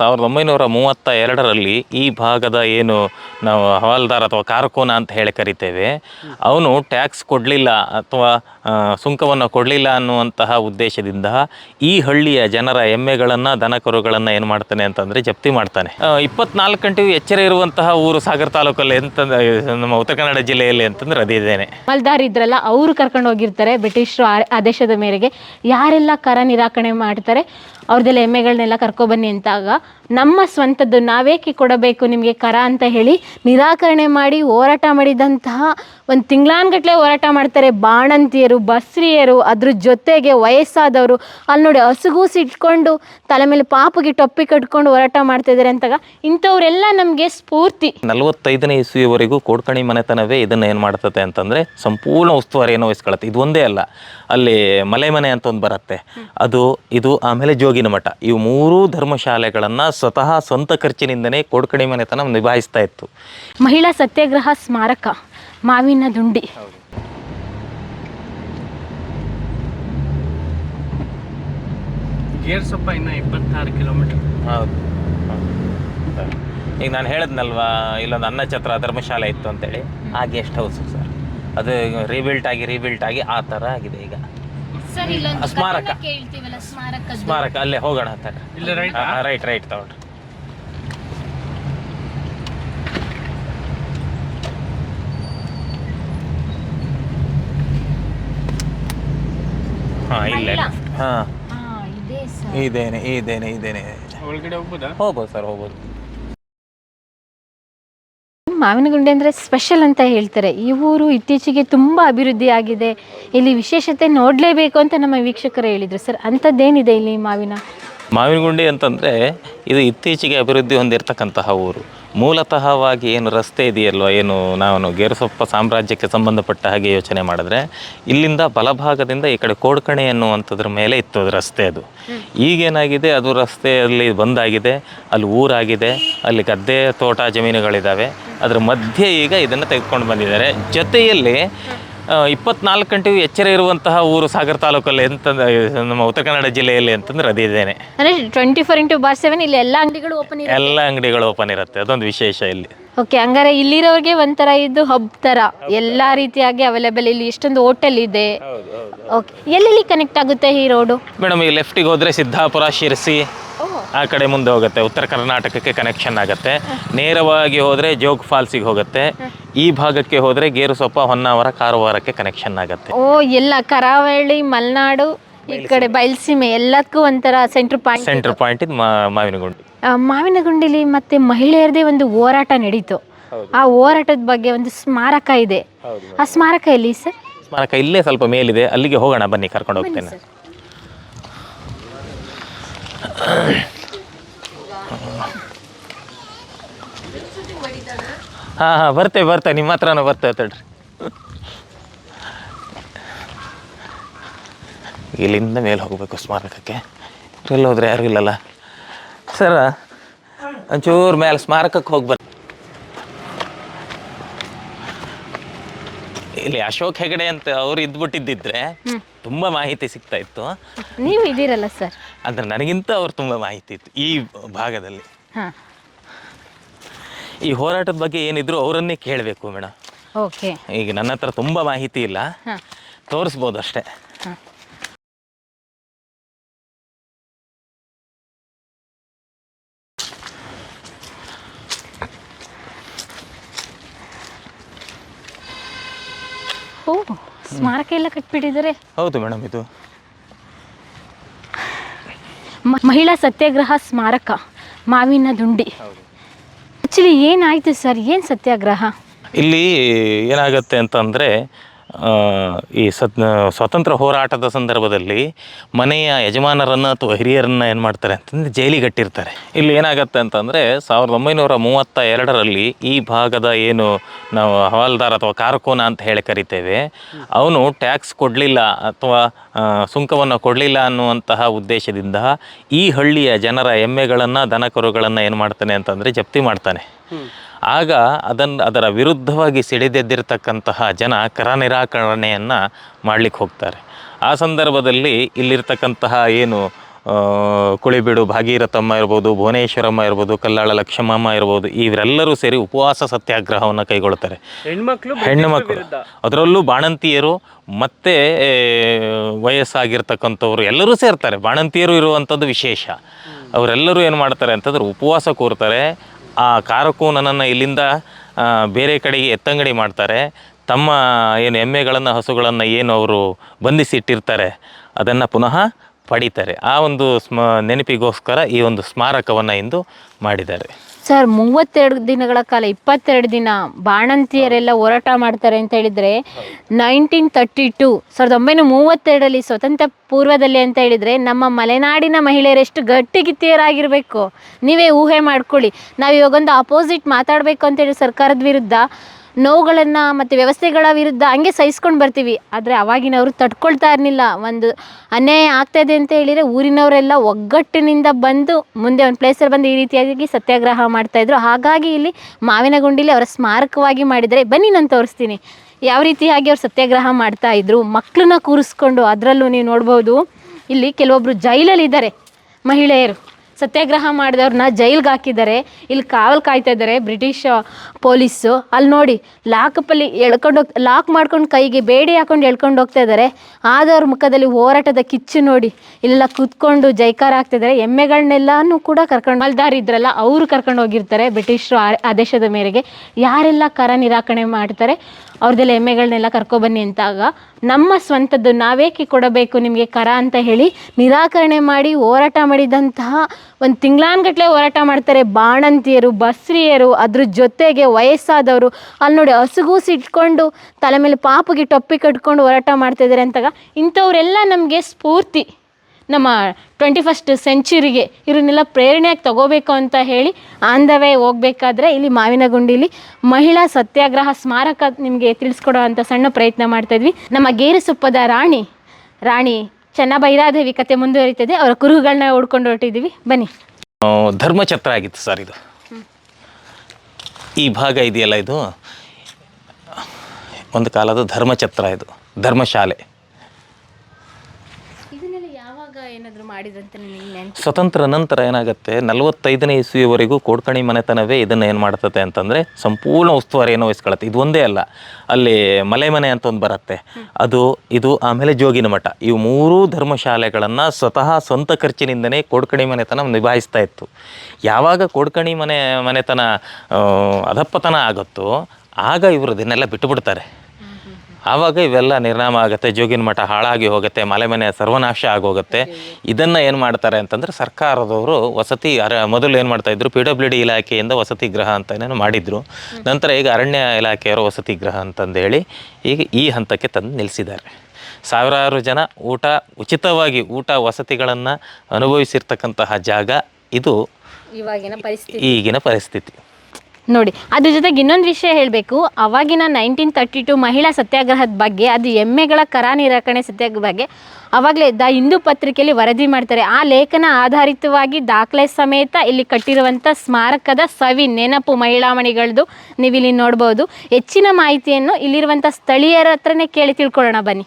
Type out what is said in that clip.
ಸಾವಿರದ ಒಂಬೈನೂರ ಮೂವತ್ತ ಎರಡರಲ್ಲಿ ಈ ಭಾಗದ ಏನು ನಾವು ಹವಾಲ್ದಾರ್ ಅಥವಾ ಕಾರ್ಕೋನ ಅಂತ ಹೇಳಿ ಕರಿತೇವೆ, ಅವನು ಟ್ಯಾಕ್ಸ್ ಕೊಡಲಿಲ್ಲ ಅಥವಾ ಸುಂಕವನ್ನು ಕೊಡಲಿಲ್ಲ ಅನ್ನುವಂತಹ ಉದ್ದೇಶದಿಂದ ಈ ಹಳ್ಳಿಯ ಜನರ ಎಮ್ಮೆಗಳನ್ನು ದನಕರುಗಳನ್ನು ಏನು ಮಾಡ್ತಾನೆ ಅಂತಂದರೆ ಜಪ್ತಿ ಮಾಡ್ತಾನೆ. ಇಪ್ಪತ್ನಾಲ್ಕು ಗಂಟೆಯೂ ಎಚ್ಚರ ಇರುವಂತಹ ಊರು ಸಾಗರ ತಾಲೂಕಲ್ಲಿ ಅಂತಂದ್ರೆ ನಮ್ಮ ಉತ್ತರ ಕನ್ನಡ ಜಿಲ್ಲೆಯಲ್ಲಿ ಅಂತಂದ್ರೆ ಅದಿದ್ದೇನೆ ಹವಾಲ್ದಾರ್ ಇದ್ರಲ್ಲ ಅವರು ಕರ್ಕೊಂಡು ಹೋಗಿರ್ತಾರೆ, ಬ್ರಿಟಿಷರು ಆದೇಶದ ಮೇರೆಗೆ ಯಾರೆಲ್ಲ ಕರ ನಿರಾಕರಣೆ ಮಾಡ್ತಾರೆ ಅವ್ರದ್ದೆಲ್ಲ ಎಮ್ಮೆಗಳನ್ನೆಲ್ಲ ಕರ್ಕೊಬನ್ನಿ ಅಂತಾಗ ನಮ್ಮ ಸ್ವಂತದ್ದು ನಾವೇಕೆ ಕೊಡಬೇಕು ನಿಮಗೆ ಕರ ಅಂತ ಹೇಳಿ ನಿರಾಕರಣೆ ಮಾಡಿ ಹೋರಾಟ ಮಾಡಿದಂತಹ ಒಂದು ತಿಂಗಳಾನ್ಗಟ್ಲೆ ಹೋರಾಟ ಮಾಡ್ತಾರೆ ಬಾಣಂತಿಯರು, ಬಸ್ರಿಯರು, ಅದ್ರ ಜೊತೆಗೆ ವಯಸ್ಸಾದವರು. ಅಲ್ಲಿ ನೋಡಿ ಹಸುಗೂಸಿ ಇಟ್ಕೊಂಡು ತಲೆ ಮೇಲೆ ಪಾಪಗೆ ಟೊಪ್ಪಿ ಕಟ್ಕೊಂಡು ಹೋರಾಟ ಮಾಡ್ತಾ ಇದ್ದಾರೆ ಅಂತಾಗ ಇಂಥವರೆಲ್ಲ ನಮಗೆ ಸ್ಫೂರ್ತಿ. ನಲವತ್ತೈದನೇ ಇಸ್ವಿಯವರೆಗೂ ಕೋಡ್ಕಣಿ ಮನೆತನವೇ ಇದನ್ನು ಏನು ಮಾಡ್ತದೆ ಅಂತಂದರೆ ಸಂಪೂರ್ಣ ಉಸ್ತುವಾರಿಯನ್ನು ವಹಿಸ್ಕೊಳತ್ತೆ. ಇದು ಒಂದೇ ಅಲ್ಲ. ಅಲ್ಲಿ ಮಲೆ ಮನೆ ಅಂತ ಒಂದು ಬರುತ್ತೆ. ಅದು, ಇದು, ಆಮೇಲೆ ಜೋಗಿನ ಮಠ. ಇವು ಮೂರೂ ಧರ್ಮಶಾಲೆಗಳನ್ನು ಸ್ವತಃ ಸ್ವಂತ ಖರ್ಚಿನಿಂದನೇ ಕೋಡ್ಕಣಿ ಮನೆತನ ನಿಭಾಯಿಸ್ತಾ ಇತ್ತು. ಮಹಿಳಾ ಸತ್ಯಾಗ್ರಹ ಸ್ಮಾರಕ ಮಾವಿನ ದುಂಡಿ. ಗೇರ್ ಸೊಪ್ಪ ಇನ್ನ ಇಪ್ಪತ್ತಾರು ಕಿಲೋಮೀಟರ್. ಹೌದು. ಈಗ ನಾನು ಹೇಳಿದ್ನಲ್ವಾ ಇಲ್ಲೊಂದು ಅನ್ನಛತ್ರ ಧರ್ಮಶಾಲೆ ಇತ್ತು ಅಂತೇಳಿ. ಆ ಗೆಸ್ಟ್ ಹೌಸ್ ಸರ್? ಅದು ರೀಬಿಲ್ಟ್ ಆಗಿ ರೀಬಿಲ್ಟ್ ಆಗಿ ಆ ಥರ ಆಗಿದೆ ಈಗ. ಸರ್ ಸ್ಮಾರಕ. ಸ್ಮಾರಕ ಅಲ್ಲೇ ಹೋಗೋಣ ಅಂತ. ಇಲ್ಲ ರೈಟ್ ರೈಟ್ ರೈಟ್ ತಗೊಳ್ರಿ ಹಾಂ ಇಲ್ಲೇ. ಹಾ. ಹಾಂ ಇದೆ ಸರ್. ಇದೇನೆ ಇದೇನೆ ಇದೇನೆ. ಒಳಗಡೆ ಹೋಗ್ಬೋದಾ? ಹೋಗ್ಬೋದು ಸರ್ ಹೋಗ್ಬೋದು. ಮಾವಿನಗುಂಡಿ ಅಂದರೆ ಸ್ಪೆಷಲ್ ಅಂತ ಹೇಳ್ತಾರೆ. ಈ ಊರು ಇತ್ತೀಚೆಗೆ ತುಂಬ ಅಭಿವೃದ್ಧಿ ಆಗಿದೆ. ಇಲ್ಲಿ ವಿಶೇಷತೆ ನೋಡಲೇಬೇಕು ಅಂತ ನಮ್ಮ ವೀಕ್ಷಕರು ಹೇಳಿದರು. ಸರ್, ಅಂಥದ್ದೇನಿದೆ ಇಲ್ಲಿ ಮಾವಿನ? ಮಾವಿನಗುಂಡಿ ಅಂತಂದರೆ ಇದು ಇತ್ತೀಚೆಗೆ ಅಭಿವೃದ್ಧಿ ಹೊಂದಿರತಕ್ಕಂತಹ ಊರು. ಮೂಲತಃವಾಗಿ ಏನು ರಸ್ತೆ ಇದೆಯಲ್ವ? ಏನು ನಾನು ಗೇರುಸೊಪ್ಪ ಸಾಮ್ರಾಜ್ಯಕ್ಕೆ ಸಂಬಂಧಪಟ್ಟ ಹಾಗೆ ಯೋಚನೆ ಮಾಡಿದ್ರೆ ಇಲ್ಲಿಂದ ಬಲಭಾಗದಿಂದ ಈ ಕಡೆ ಕೋಡ್ಕಣೆ ಅನ್ನುವಂಥದ್ರ ಮೇಲೆ ಇತ್ತು ಅದು ರಸ್ತೆ ಅದು. ಈಗೇನಾಗಿದೆ? ಅದು ರಸ್ತೆಯಲ್ಲಿ ಬಂದಾಗಿದೆ ಅಲ್ಲಿ ಊರಾಗಿದೆ ಅಲ್ಲಿ ಗದ್ದೆ ತೋಟ ಜಮೀನುಗಳಿದ್ದಾವೆ ಅದರ ಮಧ್ಯೆ ಈಗ ಇದನ್ನು ತೆಗೆದುಕೊಂಡು ಬಂದಿದ್ದಾರೆ. ಜೊತೆಯಲ್ಲಿ ಇಪ್ಪತ್ನಾಲ್ಕು ಗಂಟೆಗೂ ಎಚ್ಚರ ಇರುವಂತಹ ಊರು ಸಾಗರ ತಾಲೂಕಲ್ಲಿ ಅಂತಂದ್ರೆ ನಮ್ಮ ಉತ್ತರ ಕನ್ನಡ ಜಿಲ್ಲೆಯಲ್ಲಿ ಅಂತಂದ್ರೆ ಅದಿದ್ದೇನೆ ಅಂದರೆ twenty four into bar seven ಇಲ್ಲಿ ಎಲ್ಲ ಅಂಗಡಿಗಳು ಓಪನ್ ಇರುತ್ತೆ? ಎಲ್ಲ ಅಂಗಡಿಗಳು ಓಪನ್ ಇರುತ್ತೆ. ಅದೊಂದು ವಿಶೇಷ ಇಲ್ಲಿ. ಓಕೆ ಹಂಗಾರೆ ಇಲ್ಲಿರೋರಿಗೆ ಒಂಥರ ಇದು ಹಬ್ ಥರ ಎಲ್ಲ ರೀತಿಯಾಗಿ ಅವೈಲೇಬಲ್ ಇಲ್ಲಿ. ಇಷ್ಟೊಂದು ಹೋಟೆಲ್ ಇದೆ. ಓಕೆ ಎಲ್ಲೆಲ್ಲಿ ಕನೆಕ್ಟ್ ಆಗುತ್ತೆ ಈ ರೋಡು ಮೇಡಮ್ ಈ ಲೆಫ್ಟಿಗೆ ಹೋದ್ರೆ ಸಿದ್ದಾಪುರ ಶಿರಸಿ ಆ ಕಡೆ ಮುಂದೆ ಹೋಗುತ್ತೆ. ಉತ್ತರ ಕರ್ನಾಟಕಕ್ಕೆ ಕನೆಕ್ಷನ್ ಆಗುತ್ತೆ. ನೇರವಾಗಿ ಹೋದರೆ ಜೋಗ್ ಫಾಲ್ಸಿಗೆ ಹೋಗುತ್ತೆ. ಈ ಭಾಗಕ್ಕೆ ಹೋದರೆ ಗೇರುಸೊಪ್ಪ ಹೊನ್ನಾವರ ಕಾರವಾರಕ್ಕೆ ಕನೆಕ್ಷನ್ ಆಗುತ್ತೆ. ಓ ಎಲ್ಲ ಕರಾವಳಿ ಮಲೆನಾಡು ಈ ಕಡೆ ಬಯಲ್ಸೀಮೆ ಎಲ್ಲದಕ್ಕೂ ಒಂಥರ ಸೆಂಟ್ರ್ ಪಾಯಿಂಟ್ ಸೆಂಟರ್ ಪಾಯಿಂಟ್ ಇದು ಗುಂಡಿ ಮಾವಿನಗುಂಡಿ. ಮಾವಿನಗುಂಡಿಲಿ ಮತ್ತೆ ಮಹಿಳೆಯರದೇ ಒಂದು ಹೋರಾಟ ನಡೀತು. ಆ ಹೋರಾಟದ ಬಗ್ಗೆ ಒಂದು ಸ್ಮಾರಕ ಇದೆ. ಆ ಸ್ಮಾರಕ ಎಲ್ಲಿ ಸರ್? ಸ್ಮಾರಕ ಇಲ್ಲೇ ಸ್ವಲ್ಪ ಮೇಲಿದೆ. ಅಲ್ಲಿಗೆ ಹೋಗೋಣ ಬನ್ನಿ ಕರ್ಕೊಂಡು ಹೋಗ್ತೇನೆ. ಹಾಂ ಹಾಂ ಬರ್ತೇವೆ ಬರ್ತೇವೆ ನಿಮ್ಮ ಹತ್ರನೂ ಬರ್ತೇವೆ ತಡ್ರಿ. ಇಲ್ಲಿಂದ ಮೇಲೆ ಹೋಗಬೇಕು ಸ್ಮಾರಕಕ್ಕೆ. ಎಲ್ಲಿ ಹೋದ್ರೆ ಯಾರು ಇಲ್ಲಲ್ಲ? ಸರ ಒಂಚೂರು ಮೇಲೆ ಸ್ಮಾರಕಕ್ಕೆ ಹೋಗಿ ಬರ್ ಇಲ್ಲಿ ಅಶೋಕ್ ಹೆಗಡೆ ಅಂತ ಅವ್ರು ಇದ್ಬಿಟ್ಟಿದ್ದಿದ್ರೆ ತುಂಬಾ ಮಾಹಿತಿ ಸಿಗ್ತಾ ಇತ್ತು. ನೀವು ಇದ್ದೀರಲ್ಲ ಸರ್. ಅಂದ್ರೆ ನನಗಿಂತ ಅವ್ರು ತುಂಬಾ ಮಾಹಿತಿ ಇತ್ತು ಈ ಭಾಗದಲ್ಲಿ. ಈ ಹೋರಾಟದ ಬಗ್ಗೆ ಏನಿದ್ರು ಅವರನ್ನೇ ಕೇಳಬೇಕು ಮೇಡಮ್ ಓಕೆ. ಈಗ ನನ್ನ ಹತ್ರ ತುಂಬಾ ಮಾಹಿತಿ ಇಲ್ಲ. ತೋರಿಸಬಹುದು ತೋರಿಸ್ಬೋದು ಅಷ್ಟೇ. ಓ ಸ್ಮಾರಕ ಎಲ್ಲ ಕಟ್ಬಿಟ್ಟಿದ್ದಾರೆ. ಹೌದು ಮೇಡಮ್ ಇದು. ಮಹಿಳಾ ಸತ್ಯಾಗ್ರಹ ಸ್ಮಾರಕ ಮಾವಿನ ದುಂಡಿ. ಆ್ಯಕ್ಚುಲಿ ಏನಾಯ್ತು ಸರ್? ಏನು ಸತ್ಯಾಗ್ರಹ? ಇಲ್ಲಿ ಏನಾಗುತ್ತೆ ಅಂತಂದರೆ ಈ ಸತ್ ಸ್ವಾತಂತ್ರ್ಯ ಹೋರಾಟದ ಸಂದರ್ಭದಲ್ಲಿ ಮನೆಯ ಯಜಮಾನರನ್ನು ಅಥವಾ ಹಿರಿಯರನ್ನು ಏನು ಮಾಡ್ತಾರೆ ಅಂತಂದರೆ ಜೈಲಿಗಟ್ಟಿರ್ತಾರೆ. ಇಲ್ಲಿ ಏನಾಗುತ್ತೆ ಅಂತಂದರೆ ಸಾವಿರದ ಒಂಬೈನೂರ ಮೂವತ್ತ ಎರಡರಲ್ಲಿ ಈ ಭಾಗದ ಏನು ನಾವು ಹವಾಲ್ದಾರ್ ಅಥವಾ ಕಾರ್ಕೋನ ಅಂತ ಹೇಳಿ ಕರಿತೇವೆ, ಅವನು ಟ್ಯಾಕ್ಸ್ ಕೊಡಲಿಲ್ಲ ಅಥವಾ ಸುಂಕವನ್ನು ಕೊಡಲಿಲ್ಲ ಅನ್ನುವಂತಹ ಉದ್ದೇಶದಿಂದ ಈ ಹಳ್ಳಿಯ ಜನರ ಎಮ್ಮೆಗಳನ್ನು ದನಕರುಗಳನ್ನು ಏನು ಮಾಡ್ತಾನೆ ಅಂತಂದರೆ ಜಪ್ತಿ ಮಾಡ್ತಾನೆ. ಆಗ ಅದನ್ನು ಅದರ ವಿರುದ್ಧವಾಗಿ ಸಿಡಿದೆದ್ದಿರತಕ್ಕಂತಹ ಜನ ಕರ ನಿರಾಕರಣೆಯನ್ನು ಮಾಡಲಿಕ್ಕೆ ಹೋಗ್ತಾರೆ. ಆ ಸಂದರ್ಭದಲ್ಲಿ ಇಲ್ಲಿರ್ತಕ್ಕಂತಹ ಏನು ಕುಳಿಬಿಡು ಭಾಗೀರಥಮ್ಮ ಇರ್ಬೋದು ಭುವನೇಶ್ವರಮ್ಮ ಇರ್ಬೋದು ಕಲ್ಲಾಳ ಲಕ್ಷ್ಮಮ್ಮ ಇರ್ಬೋದು ಇವರೆಲ್ಲರೂ ಸೇರಿ ಉಪವಾಸ ಸತ್ಯಾಗ್ರಹವನ್ನು ಕೈಗೊಳ್ತಾರೆ. ಹೆಣ್ಮಕ್ಳು ಹೆಣ್ಣು ಮಕ್ಕಳು ಅದರಲ್ಲೂ ಬಾಣಂತಿಯರು ಮತ್ತೆ ವಯಸ್ಸಾಗಿರ್ತಕ್ಕಂಥವ್ರು ಎಲ್ಲರೂ ಸೇರ್ತಾರೆ. ಬಾಣಂತಿಯರು ಇರುವಂಥದ್ದು ವಿಶೇಷ. ಅವರೆಲ್ಲರೂ ಏನು ಮಾಡ್ತಾರೆ ಅಂತಂದ್ರೆ ಉಪವಾಸ ಕೂರ್ತಾರೆ. ಆ ಕಾರಕ್ಕೂ ನನ್ನನ್ನು ಇಲ್ಲಿಂದ ಬೇರೆ ಕಡೆಗೆ ಎತ್ತಂಗಡಿ ಮಾಡ್ತಾರೆ. ತಮ್ಮ, ಏನು ಎಮ್ಮೆಗಳನ್ನು, ಹಸುಗಳನ್ನು ಏನು ಅವರು ಬಂಧಿಸಿಟ್ಟಿರ್ತಾರೆ, ಅದನ್ನು ಪುನಃ ಪಡಿತಾರೆ. ಆ ಒಂದು ಸ್ಮ, ನೆನಪಿಗೋಸ್ಕರ ಈ ಒಂದು ಸ್ಮಾರಕವನ್ನು ಇಂದು ಮಾಡಿದ್ದಾರೆ. ಸರ್, ಮೂವತ್ತೆರಡು ದಿನಗಳ ಕಾಲ, ಇಪ್ಪತ್ತೆರಡು ದಿನ ಬಾಣಂತಿಯರೆಲ್ಲ ಹೋರಾಟ ಮಾಡ್ತಾರೆ ಅಂತ ಹೇಳಿದರೆ, ನೈನ್ಟೀನ್ ತರ್ಟಿ ಟು, ಸಾವಿರದ ಒಂಬೈನೂರ ಮೂವತ್ತೆರಡರಲ್ಲಿ ಸ್ವತಂತ್ರ ಪೂರ್ವದಲ್ಲಿ ಅಂತ ಹೇಳಿದರೆ, ನಮ್ಮ ಮಲೆನಾಡಿನ ಮಹಿಳೆಯರೆಷ್ಟು ಗಟ್ಟಿಗಿತ್ತಿಯರಾಗಿರಬೇಕು. ನೀವೇ ಊಹೆ ಮಾಡ್ಕೊಳ್ಳಿ. ನಾವು ಇವಾಗೊಂದು ಅಪೋಸಿಟ್ ಮಾತಾಡಬೇಕು ಅಂತೇಳಿ ಸರ್ಕಾರದ ವಿರುದ್ಧ ನೋವುಗಳನ್ನು ಮತ್ತು ವ್ಯವಸ್ಥೆಗಳ ವಿರುದ್ಧ ಹಂಗೆ ಸಹಿಸ್ಕೊಂಡು ಬರ್ತೀವಿ. ಆದರೆ ಅವಾಗಿನವರು ತಡ್ಕೊಳ್ತಾ ಇರಲಿಲ್ಲ. ಒಂದು ಅನ್ಯಾಯ ಆಗ್ತಾ ಇದೆ ಅಂತ ಹೇಳಿದರೆ ಊರಿನವರೆಲ್ಲ ಒಗ್ಗಟ್ಟಿನಿಂದ ಬಂದು ಮುಂದೆ ಒಂದು ಪ್ಲೇಸಲ್ಲಿ ಬಂದು ಈ ರೀತಿಯಾಗಿ ಸತ್ಯಾಗ್ರಹ ಮಾಡ್ತಾಯಿದ್ರು ಹಾಗಾಗಿ ಇಲ್ಲಿ ಮಾವಿನಗುಂಡಿಲಿ ಅವರ ಸ್ಮಾರಕವಾಗಿ ಮಾಡಿದರೆ ಬನ್ನಿ ನಾನು ತೋರಿಸ್ತೀನಿ. ಯಾವ ರೀತಿಯಾಗಿ ಅವ್ರು ಸತ್ಯಾಗ್ರಹ ಮಾಡ್ತಾ ಇದ್ರು. ಮಕ್ಕಳನ್ನ ಕೂರಿಸ್ಕೊಂಡು ಅದರಲ್ಲೂ ನೀವು ನೋಡ್ಬೋದು. ಇಲ್ಲಿ ಕೆಲವೊಬ್ಬರು ಜೈಲಲ್ಲಿದ್ದಾರೆ ಮಹಿಳೆಯರು. ಸತ್ಯಾಗ್ರಹ ಮಾಡಿದವ್ರನ್ನ ಜೈಲ್ಗೆ ಹಾಕಿದ್ದಾರೆ. ಇಲ್ಲಿ ಕಾವಲ್ ಕಾಯ್ತಾ ಇದ್ದಾರೆ ಬ್ರಿಟಿಷ್ ಪೊಲೀಸು. ಅಲ್ಲಿ ನೋಡಿ ಲಾಕಪ್ಪಲ್ಲಿ ಎಳ್ಕೊಂಡು ಹೋಗ್ ಲಾಕ್ ಮಾಡ್ಕೊಂಡು ಕೈಗೆ ಬೇಡಿ ಹಾಕೊಂಡು ಎಳ್ಕೊಂಡು ಹೋಗ್ತಾ ಇದ್ದಾರೆ. ಆದವ್ರ ಮುಖದಲ್ಲಿ ಹೋರಾಟದ ಕಿಚ್ಚು ನೋಡಿ, ಇಲ್ಲೆಲ್ಲ ಕೂತ್ಕೊಂಡು ಜೈಕಾರ ಹಾಕ್ತಿದ್ದಾರೆ ಎಮ್ಮೆಗಳನ್ನೆಲ್ಲನೂ ಕೂಡ ಕರ್ಕೊಂಡು, ಮಲ್ದಾರ್ ಇದ್ರಲ್ಲ, ಅವರು ಕರ್ಕೊಂಡು ಹೋಗಿರ್ತಾರೆ ಬ್ರಿಟಿಷರು ಆದೇಶದ ಮೇರೆಗೆ. ಯಾರೆಲ್ಲ ಕರ ನಿರಾಕರಣೆ ಮಾಡ್ತಾರೆ? ಅವ್ರದ್ದೆಲ್ಲ ಎಮ್ಮೆಗಳನ್ನೆಲ್ಲ ಕರ್ಕೊಬನ್ನಿ ಅಂತಾಗ, ನಮ್ಮ ಸ್ವಂತದ್ದು ನಾವೇಕೆ ಕೊಡಬೇಕು ನಿಮಗೆ ಕರ ಅಂತ ಹೇಳಿ ನಿರಾಕರಣೆ ಮಾಡಿ ಹೋರಾಟ ಮಾಡಿದಂತಹ ಒಂದು ತಿಂಗ್ಳಾನ್ಗಟ್ಟಲೆ ಹೋರಾಟ ಮಾಡ್ತಾರೆ ಬಾಣಂತಿಯರು, ಬಸ್ರಿಯರು, ಅದ್ರ ಜೊತೆಗೆ ವಯಸ್ಸಾದವರು. ಅಲ್ಲಿ ನೋಡಿ ಹಸುಗೂಸಿ ಇಟ್ಕೊಂಡು ತಲೆ ಮೇಲೆ ಪಾಪಿಗೆ ಟೊಪ್ಪಿ ಕಟ್ಕೊಂಡು ಹೋರಾಟ ಮಾಡ್ತಿದ್ದಾರೆ ಅಂತಾಗ ಇಂಥವರೆಲ್ಲ ನಮಗೆ ಸ್ಫೂರ್ತಿ. ನಮ್ಮ ಟ್ವೆಂಟಿ ಫಸ್ಟ್ ಸೆಂಚುರಿಗೆ ಇವ್ರನ್ನೆಲ್ಲ ಪ್ರೇರಣೆಯಾಗಿ ತಗೋಬೇಕು ಅಂತ ಹೇಳಿ ಆನ್ ದ ವೇ ಹೋಗ್ಬೇಕಾದ್ರೆ ಇಲ್ಲಿ ಮಾವಿನಗುಂಡಿಲಿ ಮಹಿಳಾ ಸತ್ಯಾಗ್ರಹ ಸ್ಮಾರಕ ನಿಮಗೆ ತಿಳಿಸ್ಕೊಡೋ ಅಂಥ ಸಣ್ಣ ಪ್ರಯತ್ನ ಮಾಡ್ತಾಯಿದ್ವಿ ನಮ್ಮ ಗೇರುಸುಪ್ಪದ ರಾಣಿ ರಾಣಿ ಚೆನ್ನಬೈರಾದೇವಿ ಕತೆ ಮುಂದುವರಿತದೆ. ಅವರ ಕುರುಹುಗಳನ್ನ ಹುಡ್ಕೊಂಡು ಹೊರಟಿದ್ದೀವಿ. ಬನ್ನಿ. ಧರ್ಮಛತ್ರ ಆಗಿತ್ತು ಸರ್ ಇದು. ಈ ಭಾಗ ಇದೆಯಲ್ಲ ಇದು? ಒಂದು ಕಾಲದ ಧರ್ಮಛತ್ರ ಇದು, ಧರ್ಮಶಾಲೆ ಇದನ್ನೆಲ್ಲ ಯಾವಾಗ ಏನಾದರೂ ಸ್ವತಂತ್ರ ನಂತರ ಏನಾಗುತ್ತೆ, ನಲವತ್ತೈದನೇ ಇಸ್ವಿಯವರೆಗೂ ಕೋಡ್ಕಣಿ ಮನೆತನವೇ ಇದನ್ನು ಏನು ಮಾಡ್ತದೆ ಅಂತಂದರೆ ಸಂಪೂರ್ಣ ಉಸ್ತುವಾರಿಯನ್ನು ವಹಿಸ್ಕೊಳತ್ತೆ ಇದು ಒಂದೇ ಅಲ್ಲ, ಅಲ್ಲಿ ಮಲೆ ಮನೆ ಅಂತ ಒಂದು ಬರುತ್ತೆ. ಅದು, ಇದು ಆಮೇಲೆ ಜೋಗಿನ ಮಠ. ಇವು ಮೂರೂ ಧರ್ಮಶಾಲೆಗಳನ್ನು ಸ್ವತಃ ಸ್ವಂತ ಖರ್ಚಿನಿಂದನೇ ಕೋಡ್ಕಣಿ ಮನೆತನ ನಿಭಾಯಿಸ್ತಾ ಇತ್ತು. ಯಾವಾಗ ಕೋಡ್ಕಣಿ ಮನೆ, ಮನೆತನ ಅಧಪ್ಪತನ ಆಗುತ್ತೋ, ಆಗ ಇವರು ಇದನ್ನೆಲ್ಲ ಬಿಟ್ಟುಬಿಡ್ತಾರೆ ಆವಾಗ ಇವೆಲ್ಲ ನಿರ್ನಾಮ ಆಗುತ್ತೆ ಜೋಗಿನ ಮಠ ಹಾಳಾಗಿ ಹೋಗುತ್ತೆ ಮಲೆ ಮನೆ ಸರ್ವನಾಶ ಆಗೋಗುತ್ತೆ ಇದನ್ನು ಏನು ಮಾಡ್ತಾರೆ ಅಂತಂದ್ರೆ ಸರ್ಕಾರದವರು ವಸತಿ ಅರ ಮೊದಲು ಏನು ಮಾಡ್ತಾ ಇದ್ರು ಪಿ ಡಬ್ಲ್ಯೂ ಡಿ ಇಲಾಖೆಯಿಂದ ವಸತಿ ಗೃಹ ಅಂತ ಏನೇನು ಮಾಡಿದರು. ನಂತರ ಈಗ ಅರಣ್ಯ ಇಲಾಖೆಯವರು ವಸತಿ ಗೃಹ ಅಂತಂದೇಳಿ ಈಗ ಈ ಹಂತಕ್ಕೆ ತಂದು ನಿಲ್ಲಿಸಿದ್ದಾರೆ ಸಾವಿರಾರು ಜನ ಊಟ ಉಚಿತವಾಗಿ ಊಟ ವಸತಿಗಳನ್ನು ಅನುಭವಿಸಿರ್ತಕ್ಕಂತಹ ಜಾಗ ಇದು. ಈಗಿನ ಪರಿಸ್ಥಿತಿ. ನೋಡಿ, ಅದ್ರ ಜೊತೆಗೆ ಇನ್ನೊಂದು ವಿಷಯ ಹೇಳಬೇಕು. ಅವಾಗಿನ ನೈನ್ಟೀನ್ ತರ್ಟಿ ಟು ಮಹಿಳಾ ಸತ್ಯಾಗ್ರಹದ ಬಗ್ಗೆ, ಅದು ಎಮ್ಮೆಗಳ ಕರ ನಿರಾಕರಣೆ ಸತ್ಯಾಗ್ರಹ ಬಗ್ಗೆ, ಅವಾಗಲೇ ದ ಹಿಂದೂ ಪತ್ರಿಕೆಯಲ್ಲಿ ವರದಿ ಮಾಡ್ತಾರೆ. ಆ ಲೇಖನ ಆಧಾರಿತವಾಗಿ ದಾಖಲೆ ಸಮೇತ ಇಲ್ಲಿ ಕಟ್ಟಿರುವಂಥ ಸ್ಮಾರಕದ ಸವಿ ನೆನಪು ಮಹಿಳಾಮಣಿಗಳದ್ದು ನೀವಿಲ್ಲಿ ನೋಡ್ಬೋದು. ಹೆಚ್ಚಿನ ಮಾಹಿತಿಯನ್ನು ಇಲ್ಲಿರುವಂಥ ಸ್ಥಳೀಯರ ಹತ್ರನೇ ಕೇಳಿ ತಿಳ್ಕೊಳ್ಳೋಣ ಬನ್ನಿ.